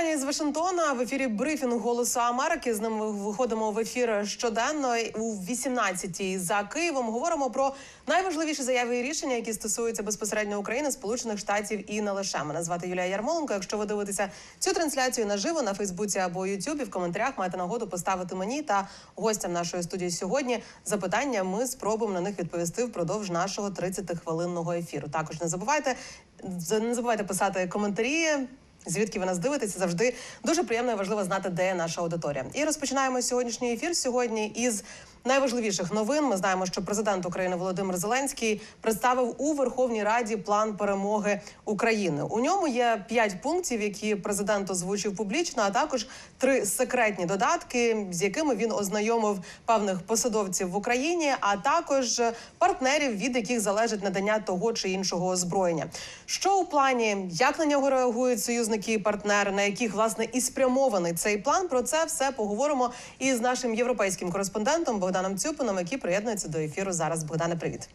вітання із Вашингтона. В ефірі брифінг Голосу Америки. З ним виходимо в ефір щоденно у 18-й за Києвом. Говоримо про найважливіші заяви і рішення, які стосуються безпосередньо України, Сполучених Штатів і не лише. Мене звати Юлія Ярмоленко. Якщо ви дивитеся цю трансляцію наживо на Фейсбуці або Ютубі, в коментарях маєте нагоду поставити мені та гостям нашої студії сьогодні запитання. Ми спробуємо на них відповісти впродовж нашого 30-хвилинного ефіру. Також не забувайте не забувайте писати коментарі. Звідки ви нас дивитеся, завжди дуже приємно і важливо знати, де наша аудиторія. І розпочинаємо сьогоднішній ефір сьогодні із найважливіших новин. Ми знаємо, що президент України Володимир Зеленський представив у Верховній Раді план перемоги України. У ньому є п'ять пунктів, які президент озвучив публічно, а також три секретні додатки, з якими він ознайомив певних посадовців в Україні, а також партнерів, від яких залежить надання того чи іншого озброєння. Що у плані, як на нього реагують союзники і партнери, на яких власне і спрямований цей план? Про це все поговоримо із нашим європейським кореспондентом Богданом Цюпином, який приєднується до ефіру зараз. Богдане, привіт.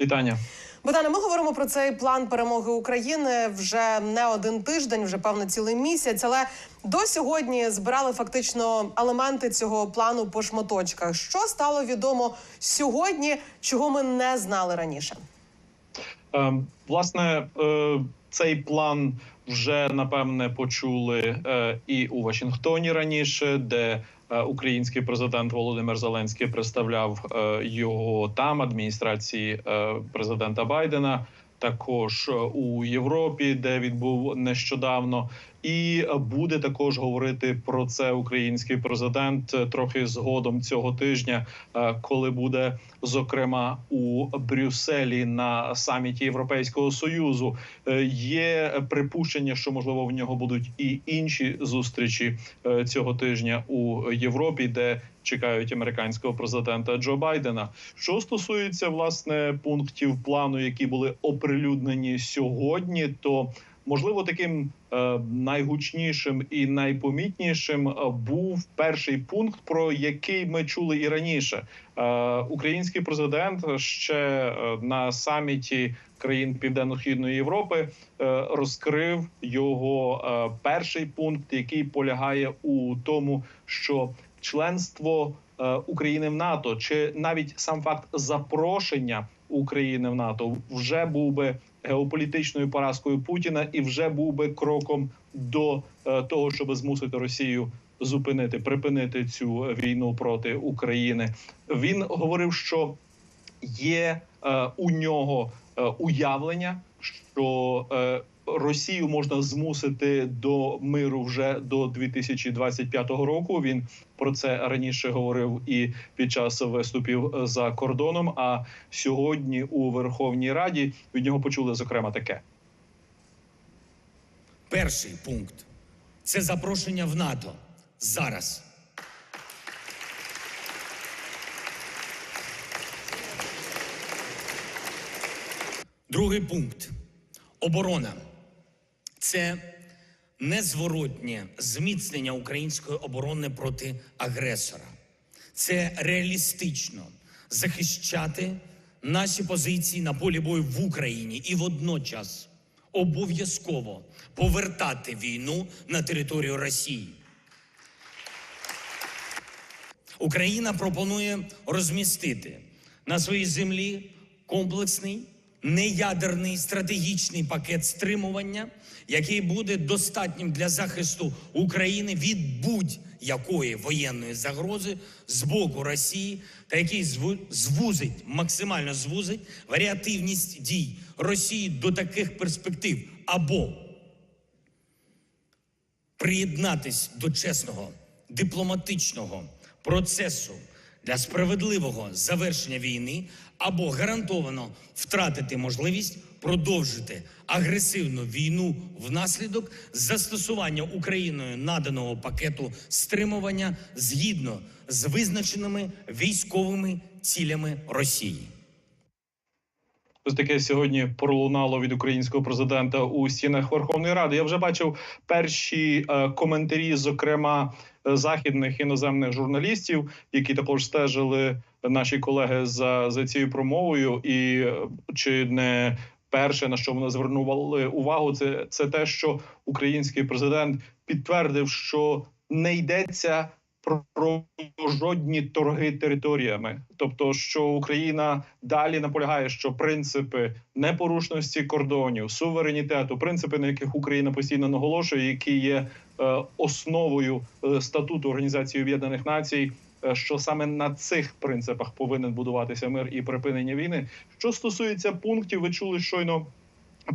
Вітання. Богдане, ми говоримо про цей план перемоги України вже не один тиждень, вже певно цілий місяць. Але до сьогодні збирали фактично елементи цього плану по шматочках. Що стало відомо сьогодні, чого ми не знали раніше? Е, власне, е, цей план вже напевне почули е, і у Вашингтоні раніше, де український президент Володимир Зеленський представляв е, його там адміністрації е, президента Байдена. Також е, у Європі, де він був нещодавно, і буде також говорити про це український президент е, трохи згодом цього тижня, е, коли буде зокрема у Брюсселі на саміті Європейського союзу. Е, Є припущення, що можливо в нього будуть і інші зустрічі цього тижня у Європі, де чекають американського президента Джо Байдена. Що стосується власне пунктів плану, які були оприлюднені сьогодні, то Можливо, таким е, найгучнішим і найпомітнішим е, був перший пункт, про який ми чули і раніше. Е, український президент ще на саміті країн Південно-східної Європи розкрив його перший пункт, який полягає у тому, що членство України в НАТО чи навіть сам факт запрошення України в НАТО вже був би геополітичною поразкою Путіна і вже був би кроком до е, того, щоб змусити Росію зупинити, припинити цю війну проти України. Він говорив, що є е, у нього е, уявлення, що Росію можна змусити до миру вже до 2025 року. Він про це раніше говорив і під час виступів за кордоном. А сьогодні у Верховній Раді від нього почули зокрема таке. Перший пункт це запрошення в НАТО зараз. Другий пункт оборона. Це незворотнє зміцнення української оборони проти агресора. Це реалістично захищати наші позиції на полі бою в Україні і водночас обов'язково повертати війну на територію Росії. Україна пропонує розмістити на своїй землі комплексний неядерний стратегічний пакет стримування, який буде достатнім для захисту України від будь-якої воєнної загрози з боку Росії, та який звузить максимально звузить варіативність дій Росії до таких перспектив. Або приєднатись до чесного дипломатичного процесу для справедливого завершення війни або гарантовано втратити можливість продовжити агресивну війну внаслідок застосування Україною наданого пакету стримування згідно з визначеними військовими цілями Росії. Ось таке сьогодні пролунало від українського президента у стінах Верховної Ради. Я вже бачив перші е, коментарі, зокрема е, західних іноземних журналістів, які також стежили наші колеги за, за цією промовою, і е, чи не Перше на що вони звернули увагу, це, це те, що український президент підтвердив, що не йдеться про, жодні торги територіями, тобто, що Україна далі наполягає, що принципи непорушності кордонів, суверенітету, принципи, на яких Україна постійно наголошує, які є е, основою е, статуту Організації Об'єднаних Націй. Е, Що саме на цих принципах повинен будуватися мир і припинення війни? Що стосується пунктів, ви чули щойно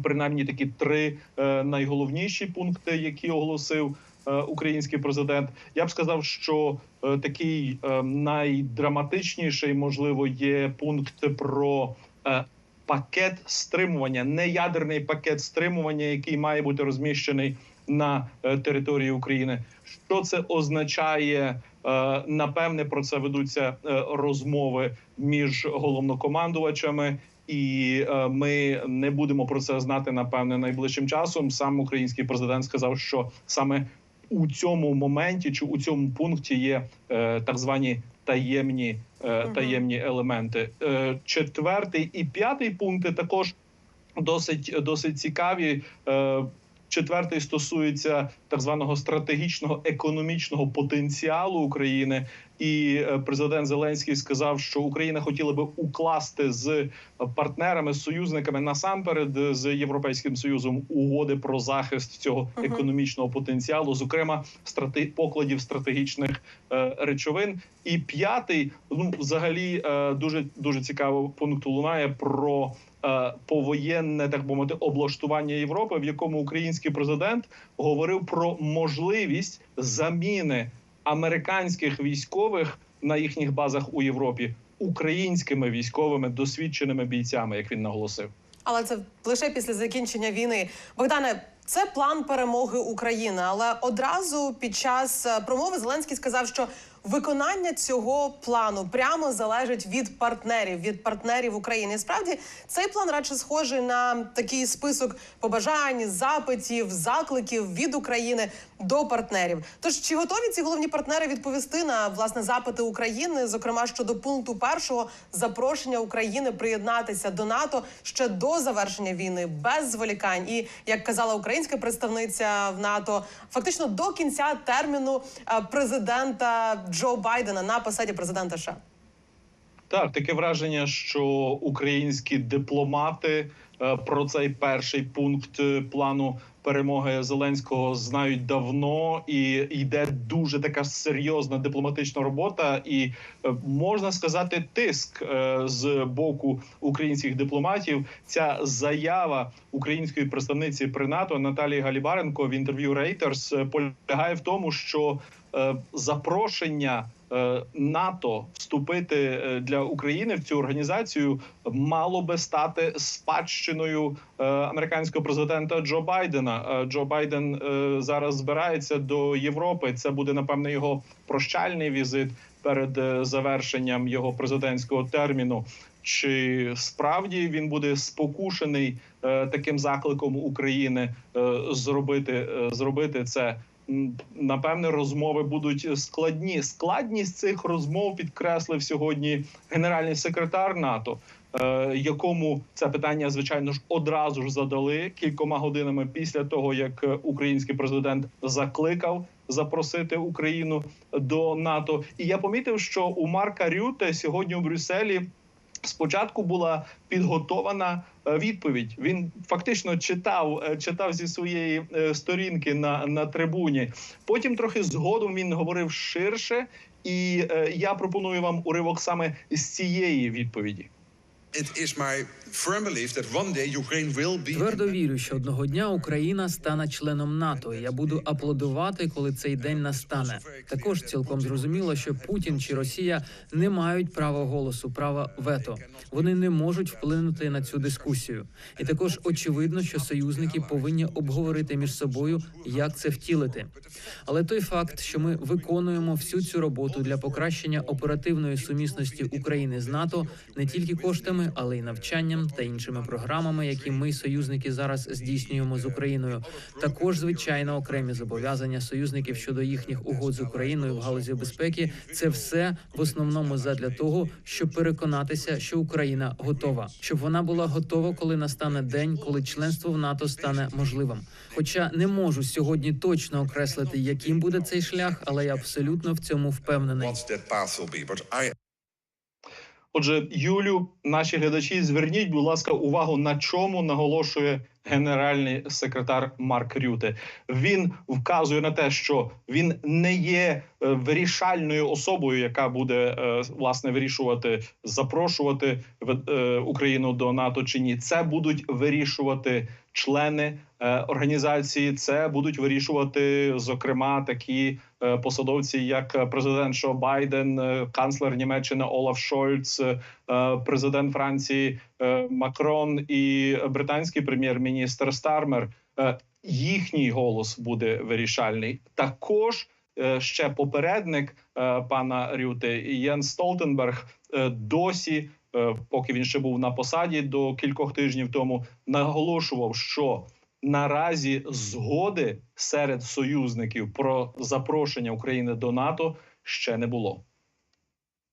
принаймні такі три е, найголовніші пункти, які оголосив е, український президент. Я б сказав, що такий найдраматичніший, можливо, є пункт про пакет стримування, неядерний пакет стримування, який має бути розміщений на е, території України. Що це означає? Е, Напевне, про це ведуться е, розмови між головнокомандувачами, і ми не будемо про це знати напевне найближчим часом. Сам український президент сказав, що саме у цьому моменті чи у цьому пункті є е, так звані таємні, е, таємні елементи. Е, четвертий і п'ятий пункти також досить досить цікаві. Е, Четвертий стосується так званого стратегічного економічного потенціалу України, і е, президент Зеленський сказав, що Україна хотіла би укласти з партнерами, з союзниками насамперед е, з європейським союзом угоди про захист цього економічного потенціалу, зокрема страте... покладів стратегічних е, речовин. І п'ятий, ну взагалі, е, дуже дуже цікаво пункт лунає про повоєнне, так би мовити, облаштування Європи, в якому український президент говорив про можливість заміни американських військових на їхніх базах у Європі українськими військовими досвідченими бійцями, як він наголосив. Але це лише після закінчення війни. Богдане, це план перемоги України. Але одразу під час е, промови Зеленський сказав, що виконання цього плану прямо залежить від партнерів, від партнерів України. І справді цей план радше схожий на такий список побажань, запитів, закликів від України до партнерів. Тож чи готові ці головні партнери відповісти на власне запити України, зокрема щодо пункту першого запрошення України приєднатися до НАТО ще до завершення війни без зволікань, і як казала українська представниця в НАТО, фактично до кінця терміну е, президента Джо Байдена на посаді президента США? Так, таке враження, що українські дипломати е, про цей перший пункт е, плану перемоги Зеленського знають давно, і йде дуже така серйозна дипломатична робота, і е, можна сказати, тиск е, з боку українських дипломатів. Ця заява української представниці при НАТО Наталії Галібаренко в інтерв'ю Reuters е, полягає в тому, що запрошення НАТО вступити е, для України в цю організацію мало би стати спадщиною е, американського президента Джо Байдена. Е, Джо Байден е, зараз збирається до Європи. Це буде напевне його прощальний візит перед е, завершенням його президентського терміну. Чи справді він буде спокушений е, таким закликом України е, зробити, е, зробити це? Напевне, розмови будуть складні. Складність цих розмов підкреслив сьогодні генеральний секретар НАТО, е, якому це питання, звичайно ж, одразу ж задали кількома годинами після того, як український президент закликав запросити Україну до НАТО. І я помітив, що у Марка Рюте сьогодні у Брюсселі. Спочатку була підготована е, відповідь. Він фактично читав, е, читав зі своєї е, сторінки на, на трибуні. Потім трохи згодом він говорив ширше, і я пропоную вам уривок саме з цієї відповіді. Твердо вірю, що одного дня Україна стане членом НАТО. Я буду аплодувати, коли цей день настане. Також цілком зрозуміло, що Путін чи Росія не мають права голосу, права вето. Вони не можуть вплинути на цю дискусію. І також очевидно, що союзники повинні обговорити між собою, як це втілити. Але той факт, що ми виконуємо всю цю роботу для покращення оперативної сумісності України з НАТО, не тільки коштами але й навчанням та іншими програмами, які ми, союзники, зараз здійснюємо з Україною. Також звичайно окремі зобов'язання союзників щодо їхніх угод з Україною в галузі безпеки. Це все в основному задля того, щоб переконатися, що Україна готова, щоб вона була готова, коли настане день, коли членство в НАТО стане можливим. Хоча не можу сьогодні точно окреслити, яким буде цей шлях, але я абсолютно в цьому впевнений. Отже, Юлю, наші глядачі, зверніть, будь ласка, увагу на чому наголошує генеральний секретар Марк Рюте. Він вказує на те, що він не є е, вирішальною особою, яка буде е, власне вирішувати, запрошувати е, Україну до НАТО чи ні. Це будуть вирішувати члени організації. Це будуть вирішувати, зокрема, такі посадовці, як президент Шо Байден, канцлер Німеччини Олаф Шольц, президент Франції е, Макрон і британський прем'єр-міністр Стармер. Е, Їхній голос буде вирішальний. Також е, ще попередник е, пана Рюте Єн Столтенберг е, досі, е, поки він ще був на посаді до кількох тижнів тому, наголошував, що наразі згоди серед союзників про запрошення України до НАТО ще не було.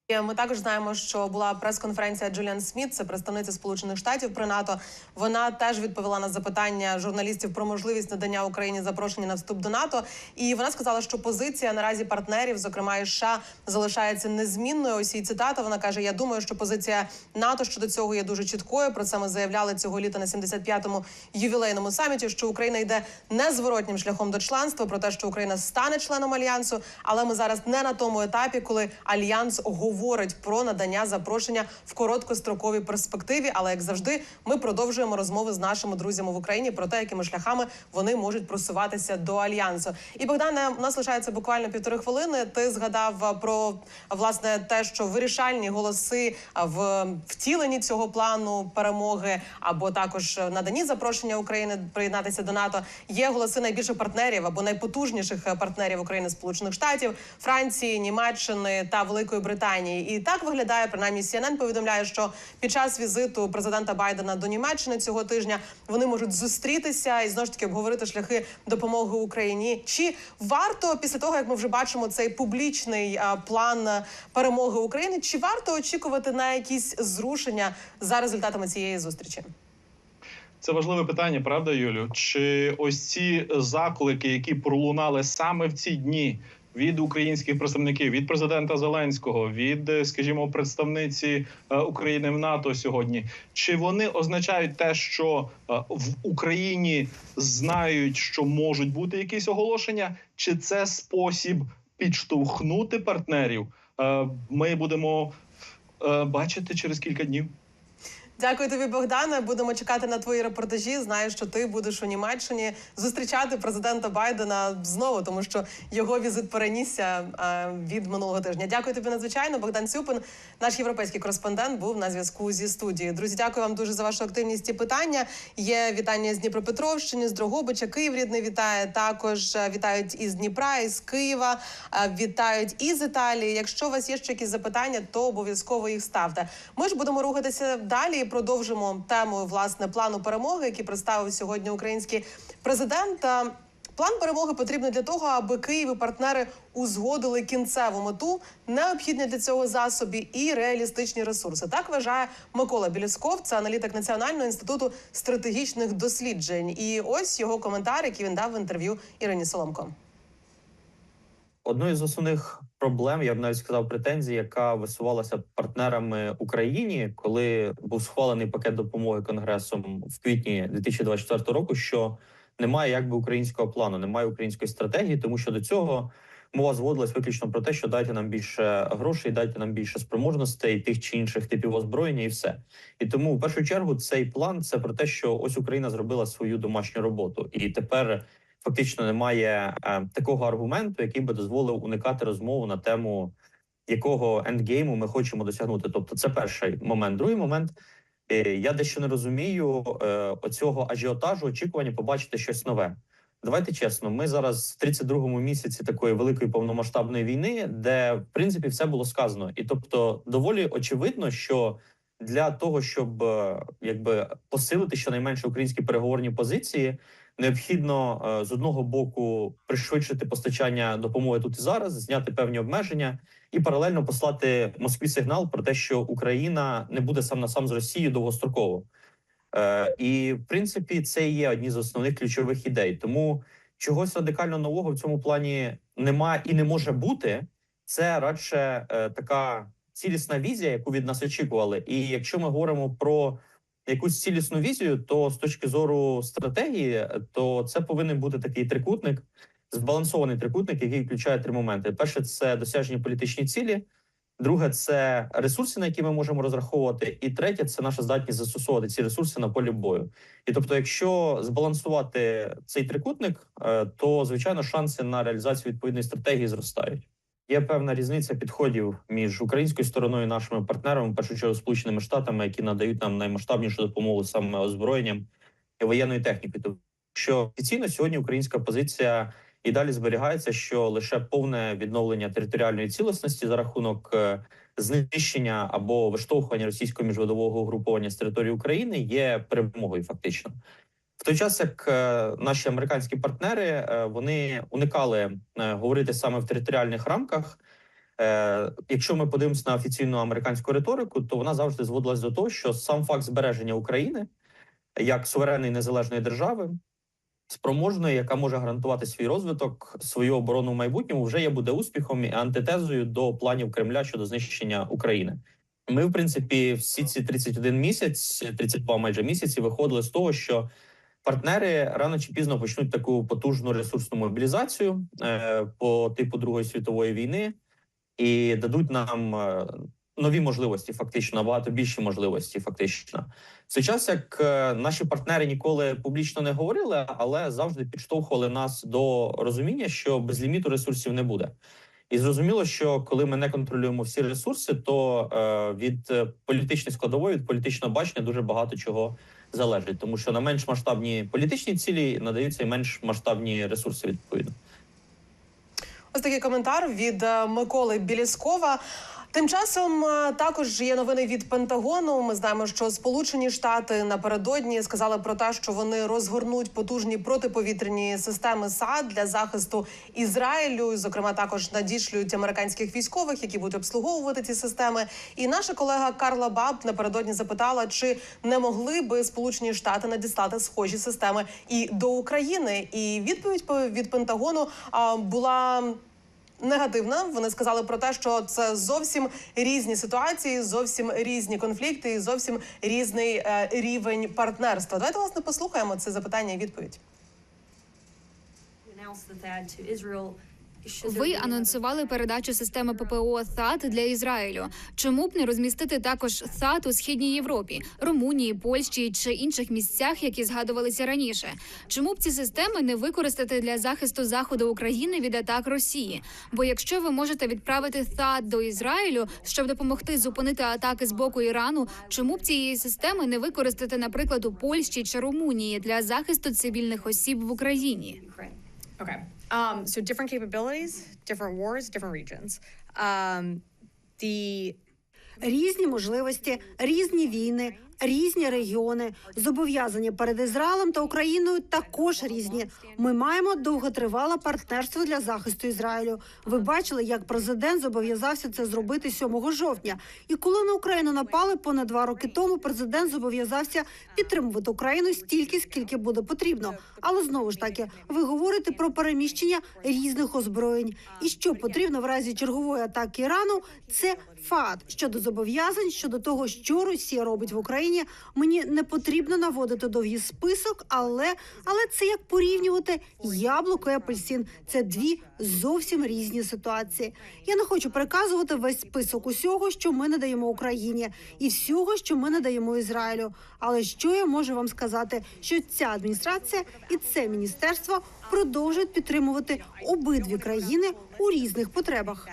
І Ми також знаємо, що була прес-конференція Джуліан Сміт, це представниця Сполучених Штатів при НАТО. Вона теж відповіла на запитання журналістів про можливість надання Україні запрошення на вступ до НАТО. І вона сказала, що позиція наразі партнерів, зокрема і США, залишається незмінною. Ось її цитата. Вона каже: Я думаю, що позиція НАТО щодо цього є дуже чіткою. Про це ми заявляли цього літа на 75-му ювілейному саміті. Що Україна йде незворотнім шляхом до членства, про те, що Україна стане членом альянсу. Але ми зараз не на тому етапі, коли альянс говорить про надання запрошення в короткостроковій перспективі. Але як завжди, ми продовжуємо розмови з нашими друзями в Україні про те, якими шляхами вони можуть просуватися до альянсу. І Богдане, у нас лишається буквально півтори хвилини. Ти згадав про власне те, що вирішальні голоси в втіленні цього плану перемоги, або також е, наданні запрошення України приєднатися до НАТО. Є голоси найбільших партнерів або найпотужніших е, партнерів України Сполучених Штатів, Франції, Німеччини та Великої Британії. І так виглядає принаймні CNN повідомляє, що під час візиту президента Байдена до Німеччини цього тижня вони можуть зустрітися і знову ж таки обговорити шляхи допомоги Україні. Чи варто після того, як ми вже бачимо цей публічний план перемоги України, чи варто очікувати на якісь зрушення за результатами цієї зустрічі? Це важливе питання, правда, Юлю? Чи ось ці заклики, які пролунали саме в ці дні від українських представників, від президента Зеленського, від, е, скажімо, представниці е, України в НАТО сьогодні, чи вони означають те, що е, в Україні знають, що можуть бути якісь оголошення, чи це спосіб підштовхнути партнерів? Ми будемо бачити через кілька днів. Дякую тобі, Богдане. Будемо чекати на твої репортажі. Знаю, що ти будеш у Німеччині зустрічати президента Байдена знову, тому що його візит перенісся від минулого тижня. Дякую тобі надзвичайно. Богдан Цюпин, наш європейський кореспондент, був на зв'язку зі студією. Друзі, дякую вам дуже за вашу активність і питання. Є вітання з Дніпропетровщини, з Дрогобича, Київ рідний вітає. Також е, вітають із Дніпра, із Києва, е, вітають із Італії. Якщо у вас є ще якісь запитання, то обов'язково їх ставте. Ми ж будемо рухатися далі продовжимо тему власне плану перемоги, який представив сьогодні український президент. План перемоги потрібний для того, аби Київ і партнери узгодили кінцеву мету, необхідні для цього засоби і реалістичні ресурси. Так вважає Микола Білісков, це аналітик Національного інституту стратегічних досліджень. І ось його коментар, який він дав в інтерв'ю Ірині Соломко. Одною з основних проблем, я б навіть сказав, претензій, яка висувалася партнерами Україні, коли був схвалений пакет допомоги Конгресом в квітні 2024 року, що немає якби українського плану, немає української стратегії, тому що до цього мова зводилась виключно про те, що дайте нам більше грошей, дайте нам більше спроможностей, тих чи інших типів озброєння, і все. І тому, в першу чергу, цей план це про те, що ось Україна зробила свою домашню роботу, і тепер фактично немає е, такого аргументу, який би дозволив уникати розмову на тему якого ендгейму ми хочемо досягнути. Тобто, це перший момент. Другий момент. е, Я дещо не розумію е, оцього ажіотажу, очікування побачити щось нове. Давайте чесно, ми зараз в 32-му місяці такої великої повномасштабної війни, де в принципі все було сказано, і тобто доволі очевидно, що для того, щоб якби посилити щонайменше українські переговорні позиції, необхідно е, з одного боку пришвидшити постачання допомоги тут і зараз, зняти певні обмеження і паралельно послати Москві сигнал про те, що Україна не буде сам на сам з Росією довгостроково. Е, і в принципі, це є одні з основних ключових ідей. Тому чогось радикально нового в цьому плані немає і не може бути. Це радше е, така цілісна візія, яку від нас очікували. І якщо ми говоримо про якусь цілісну візію, то з точки зору стратегії, то це повинен бути такий трикутник, збалансований трикутник, який включає три моменти: перше це досяжні політичні цілі. Друге, це ресурси, на які ми можемо розраховувати, і третє це наша здатність застосовувати ці ресурси на полі бою. І тобто, якщо збалансувати цей трикутник, е, то звичайно шанси на реалізацію відповідної стратегії зростають. Є певна різниця підходів між українською стороною і нашими партнерами, в першу чергу сполученими штатами, які надають нам наймасштабнішу допомогу саме озброєнням і воєнною технікою. Тобто, що офіційно сьогодні українська позиція і далі зберігається, що лише повне відновлення територіальної цілісності за рахунок е, знищення або виштовхування російського міжвидового угруповання з території України є перемогою, фактично. В той час, як е, наші американські партнери е, вони уникали е, говорити саме в територіальних рамках. Якщо ми подивимося на офіційну американську риторику, то вона завжди зводилась до того, що сам факт збереження України як суверенної незалежної держави, спроможної, яка може гарантувати свій розвиток, свою оборону в майбутньому, вже є буде успіхом і антитезою до планів Кремля щодо знищення України. Ми, в принципі, всі ці 31 місяць, 32 майже місяці, виходили з того, що партнери рано чи пізно почнуть таку потужну ресурсну мобілізацію е, по типу Другої світової війни і дадуть нам е, нові можливості, фактично набагато більші можливості, фактично. В цей час, як е, наші партнери ніколи публічно не говорили, але завжди підштовхували нас до розуміння, що без ліміту ресурсів не буде. І зрозуміло, що коли ми не контролюємо всі ресурси, то від політичної складової, від політичного бачення дуже багато чого залежить, тому що на менш масштабні політичні цілі надаються і менш масштабні ресурси відповідно. Ось такий коментар від е, Миколи Біліскова. Тим часом е, також є новини від Пентагону. Ми знаємо, що Сполучені Штати напередодні сказали про те, що вони розгорнуть потужні протиповітряні системи САД для захисту Ізраїлю. Зокрема, також надішлють американських військових, які будуть обслуговувати ці системи. І наша колега Карла Баб напередодні запитала, чи не могли би Сполучені Штати надіслати схожі системи і до України. І відповідь по- від Пентагону була негативна. Вони сказали про те, що це зовсім різні ситуації, зовсім різні конфлікти і зовсім різний е, рівень партнерства. Давайте власне послухаємо це запитання і відповідь. Ви анонсували передачу системи ППО ТHAAD для Ізраїлю. Чому б не розмістити також ТHAAD у східній Європі, Румунії, Польщі чи інших місцях, які згадувалися раніше? Чому б ці системи не використати для захисту заходу України від атак Росії? Бо якщо ви можете відправити ТHAAD до Ізраїлю, щоб допомогти зупинити атаки з боку Ірану, чому б цієї системи не використати, наприклад, у Польщі чи Румунії для захисту цивільних осіб в Україні? Okay. Um, so different capabilities, different wars, different regions. Um, the Різні можливості, різні війни, різні регіони. Зобов'язання перед Ізраїлем та Україною також різні. Ми маємо довготривале партнерство для захисту Ізраїлю. Ви бачили, як президент зобов'язався це зробити 7 жовтня. І коли на Україну напали понад два роки тому, президент зобов'язався підтримувати Україну стільки, скільки буде потрібно. Але знову ж таки, ви говорите про переміщення різних озброєнь. І що потрібно в разі чергової атаки Ірану, це факт щодо зобов'язань щодо того, що Росія робить в Україні. Мені не потрібно наводити довгий список, але але це як порівнювати яблуко і апельсин. Це дві зовсім різні ситуації. Я не хочу переказувати весь список усього, що ми надаємо Україні, і всього, що ми надаємо Ізраїлю. Але що я можу вам сказати, що ця адміністрація і це міністерство продовжують підтримувати обидві країни у різних потребах.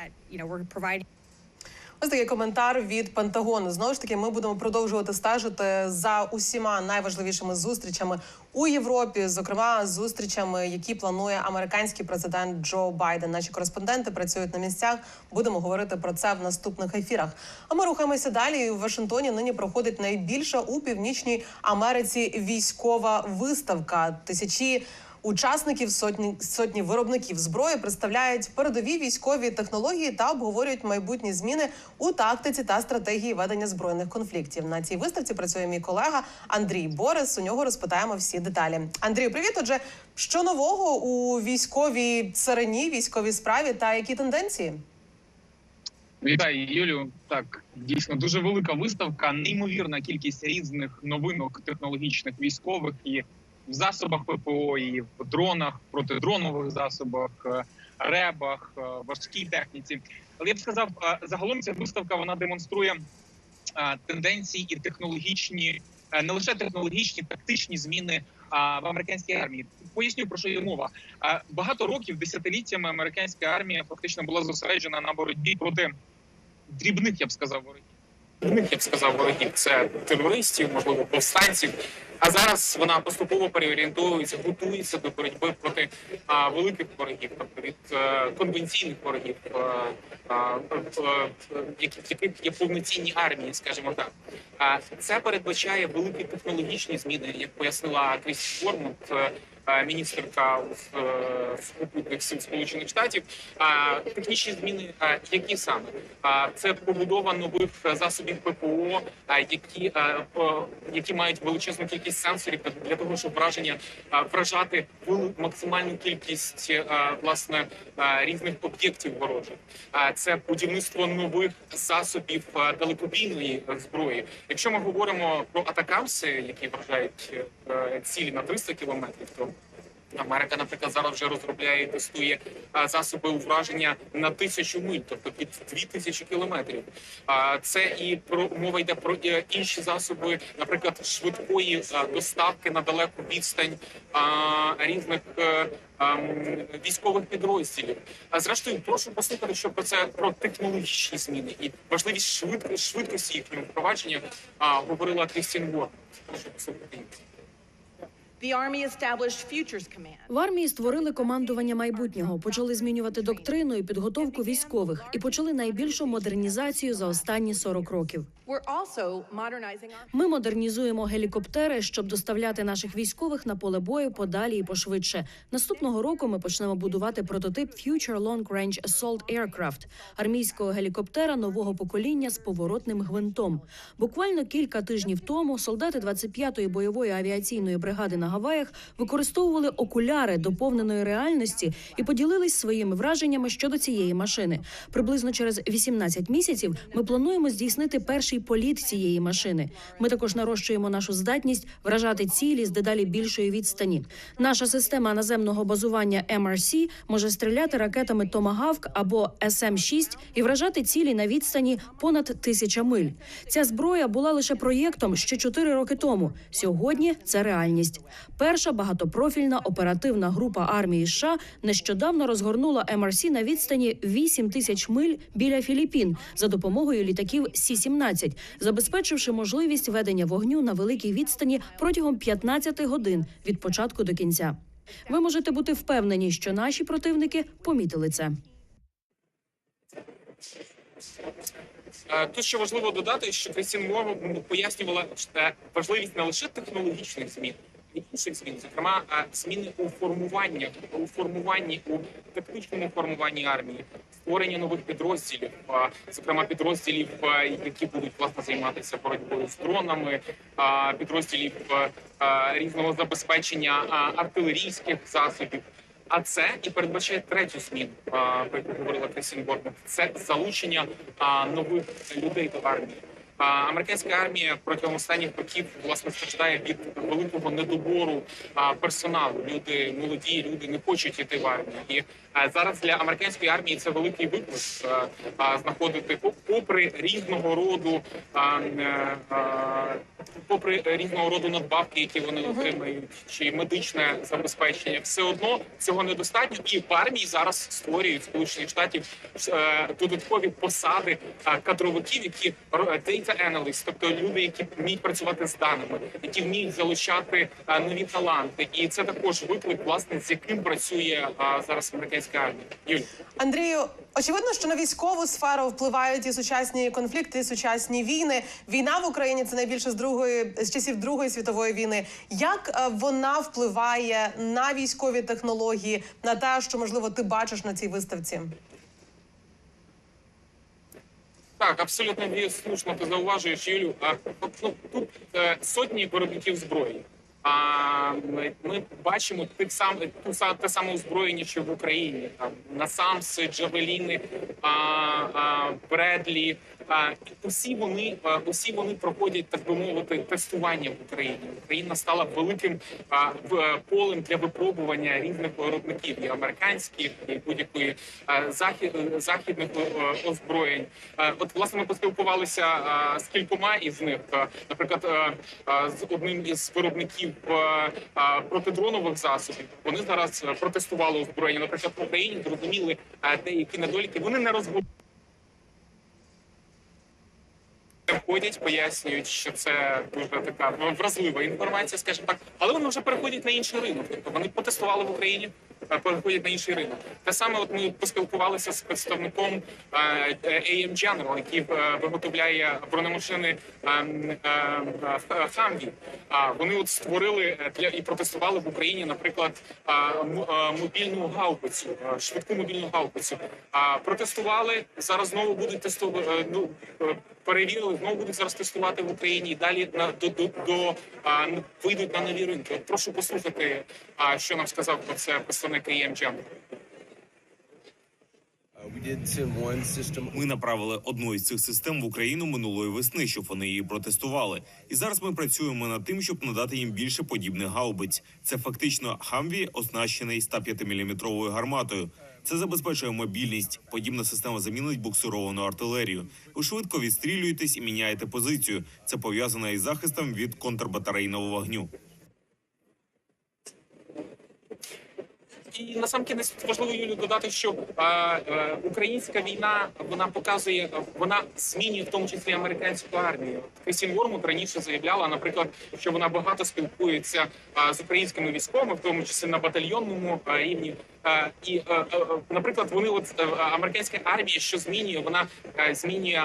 Ось такий коментар від Пентагону. Знову ж таки, ми будемо продовжувати стежити за усіма найважливішими зустрічами у Європі, зокрема зустрічами, які планує американський президент Джо Байден. Наші кореспонденти працюють на місцях. Будемо говорити про це в наступних ефірах. А ми рухаємося далі. У Вашингтоні нині проходить найбільша у північній Америці військова виставка. Тисячі. Учасників сотні сотні виробників зброї представляють передові військові технології та обговорюють майбутні зміни у тактиці та стратегії ведення збройних конфліктів. На цій виставці працює мій колега Андрій Борис. У нього розпитаємо всі деталі. Андрію, привіт. Отже, що нового у військовій царині, військовій справі та які тенденції? Вітаю, Юлю. Так, дійсно дуже велика виставка, неймовірна кількість різних новинок технологічних військових і в засобах ППО, і в дронах, протидронових засобах, е, ребах, е, важкій техніці. Але я б сказав, е, загалом ця виставка вона демонструє тенденції і технологічні, не лише технологічні, тактичні зміни в американській армії. Поясню про що йде мова. Багато років, десятиліттями, американська армія фактично була зосереджена на боротьбі проти дрібних, я б сказав, ворогів. Дрібних, я б сказав, ворогів це терористів, можливо, повстанців. А зараз вона поступово переорієнтовується, готується до боротьби проти а, великих ворогів, тобто від а, конвенційних ворогів, е, а, е, яких є повноцінні армії, скажімо так. А це передбачає великі технологічні зміни, як пояснила Кріс Формут, е, е, міністерка з е, сил Сполучених Штатів. Технічні зміни, які саме це побудова нових засобів ППО, які які мають величезну кількість сенсорів для- того, щоб враження вражати максимальну кількість е, власне різних об'єктів ворожих. Це будівництво нових засобів далекобійної зброї. Якщо ми говоримо про атакамси, які вражають е, цілі на 300 кілометрів, то Америка, наприклад, зараз вже розробляє і тестує засоби ураження на тисячу миль, тобто під дві тисячі кілометрів. Це і про мова йде про е, інші засоби, наприклад, швидкої доставки на далеку відстань різних. е, ем, Військових підрозділів. Зрештою, прошу послухати, що про це про технологічні зміни і важливість швидко швидкості їхнього впровадження говорила Крістін Гор. Прошу послухати. В армії створили командування майбутнього, почали змінювати доктрину і підготовку військових і почали найбільшу модернізацію за останні 40 років. Ми модернізуємо гелікоптери, щоб доставляти наших військових на поле бою подалі і пошвидше. Наступного року ми почнемо будувати прототип Future Long Range Assault Aircraft – армійського гелікоптера нового покоління з поворотним гвинтом. Буквально кілька тижнів тому солдати 25-ї бойової авіаційної бригади на Гаваях використовували окуляри доповненої реальності і поділились своїми враженнями щодо цієї машини. Приблизно через 18 місяців ми плануємо здійснити перший політ цієї машини. Ми також нарощуємо нашу здатність вражати цілі з дедалі більшої відстані. Наша система наземного базування MRC може стріляти ракетами Томагавк або СМ-6 і вражати цілі на відстані понад тисяча миль. Ця зброя була лише проєктом ще 4 роки тому. Сьогодні це реальність. Перша багатопрофільна оперативна група армії США нещодавно розгорнула MRC на відстані 8 тисяч миль біля Філіппін за допомогою літаків Сі-17, забезпечивши можливість ведення вогню на великій відстані протягом 15 годин від початку до кінця. Ви можете бути впевнені, що наші противники помітили це. Тут ще важливо додати, що Крістін Мор пояснювала важливість не лише технологічних змін, інших змін, зокрема зміни у формуванні, у формуванні у тактичному формуванні армії, створення нових підрозділів, зокрема підрозділів, які будуть власне займатися боротьбою з дронами, підрозділів різного забезпечення артилерійських засобів. А це і передбачає третю зміну, про яку говорила Борбан. Це залучення нових людей до армії. Американська армія протягом останніх років власне страждає від великого недобору персоналу. Люди молоді, люди не хочуть іти в армію. І зараз для американської армії це великий виклик знаходити по- попри різного роду е, попри різного роду надбавки, які вони отримають, чи медичне забезпечення, все одно цього недостатньо. І в армії зараз створюють сполучених штатів е, додаткові посади кадровиків, які data analyst, тобто люди, які вміють працювати з даними, які вміють залучати нові таланти, і це також виклик, власне, з яким працює зараз американська армія. Юль. Андрію, очевидно, що на військову сферу впливають і сучасні конфлікти, і сучасні війни. Війна в Україні це найбільше з другої з часів Другої світової війни. Як е, вона впливає на військові технології, на те, що можливо ти бачиш на цій виставці? Так, абсолютно слушно ти зауважуєш, Юлю. А, ну, тут е, сотні виробників зброї. А ми бачимо тих сам ту те саме озброєння, що в Україні. Там насамси, джавеліни, а, а, Бредлі. Усі вони усі вони проходять, так би мовити, тестування в Україні. Україна стала великим е, полем для випробування різних виробників і американських, і будь-якої захід, західних е, озброєнь. Е, От власне ми поспілкувалися з кількома із них. Е, Наприклад, е, е, з одним із виробників е, е, протидронових засобів. Вони зараз е, протестували озброєння. Наприклад, в Україні зрозуміли е, деякі недоліки. Вони не розгубили. Входять, пояснюють, що це дуже така ну, вразлива інформація, скажімо так, але вони вже переходять на інший ринок. Тобто вони потестували в Україні, е, переходять на інший ринок. Те саме, от ми поспілкувалися з представником е, е, AM General, який виготовляє бронемашини Хамві. Вони от створили для і протестували в Україні, наприклад, мобільну гаубицю, швидку мобільну гаубицю. Протестували зараз знову будуть тестувати. Ну перевірили, знову будуть зараз тестувати в Україні і далі на до, до, до а, вийдуть на нові ринки. От прошу послухати, а що нам сказав про це представник ЕМЧ. Ми направили одну із цих систем в Україну минулої весни, щоб вони її протестували. І зараз ми працюємо над тим, щоб надати їм більше подібних гаубиць. Це фактично хамві, оснащений 105 мм гарматою. Це забезпечує мобільність. Подібна система замінить буксировану артилерію. Ви швидко відстрілюєтесь і міняєте позицію. Це пов'язано із захистом від контрбатарейного вогню. І на сам кінець важливо Юлю додати, що е, е, українська війна вона показує, вона змінює в тому числі американську армію. Крістін Вормут раніше заявляла, наприклад, що вона багато спілкується е, з українськими військовими, в тому числі на батальйонному е, рівні. Е, і, е, е, наприклад, вони от е, американська армія, що змінює, вона е, змінює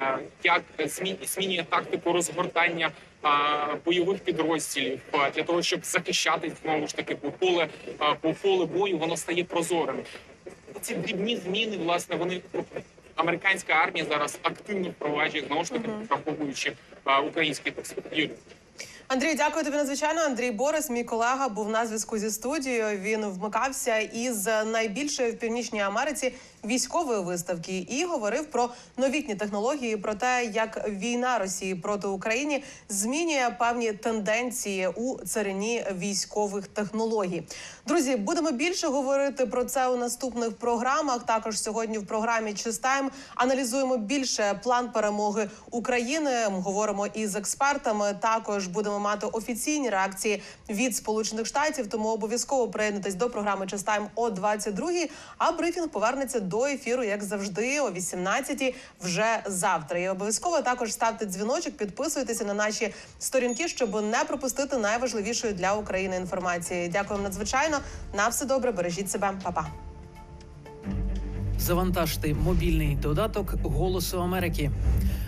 е, як змі- змінює тактику розгортання бойових підрозділів для того, щоб захищати знову ж таки бо поле бо поле бою, воно стає прозорим. Ці дрібні зміни, власне, вони американська армія зараз активно впроваджує знову ж таки враховуючи досвід. Юлія. Андрій, дякую тобі надзвичайно. Андрій Борис, мій колега, був на зв'язку зі студією. Він вмикався із найбільшої в північній Америці військової виставки і говорив про новітні технології, про те, як війна Росії проти України змінює певні тенденції у царині військових технологій. Друзі, будемо більше говорити про це у наступних програмах. Також сьогодні в програмі Чистайм аналізуємо більше план перемоги України. Говоримо із експертами. Також будемо мати офіційні реакції від Сполучених Штатів. Тому обов'язково приєднуйтесь до програми Чистайм о 22-й, А брифінг повернеться до ефіру, як завжди, о 18-й вже завтра. І обов'язково також ставте дзвіночок, підписуйтеся на наші сторінки, щоб не пропустити найважливішої для України інформації. Дякуємо надзвичайно. На все добре, бережіть себе, Па-па. Завантажте мобільний додаток Голосу Америки.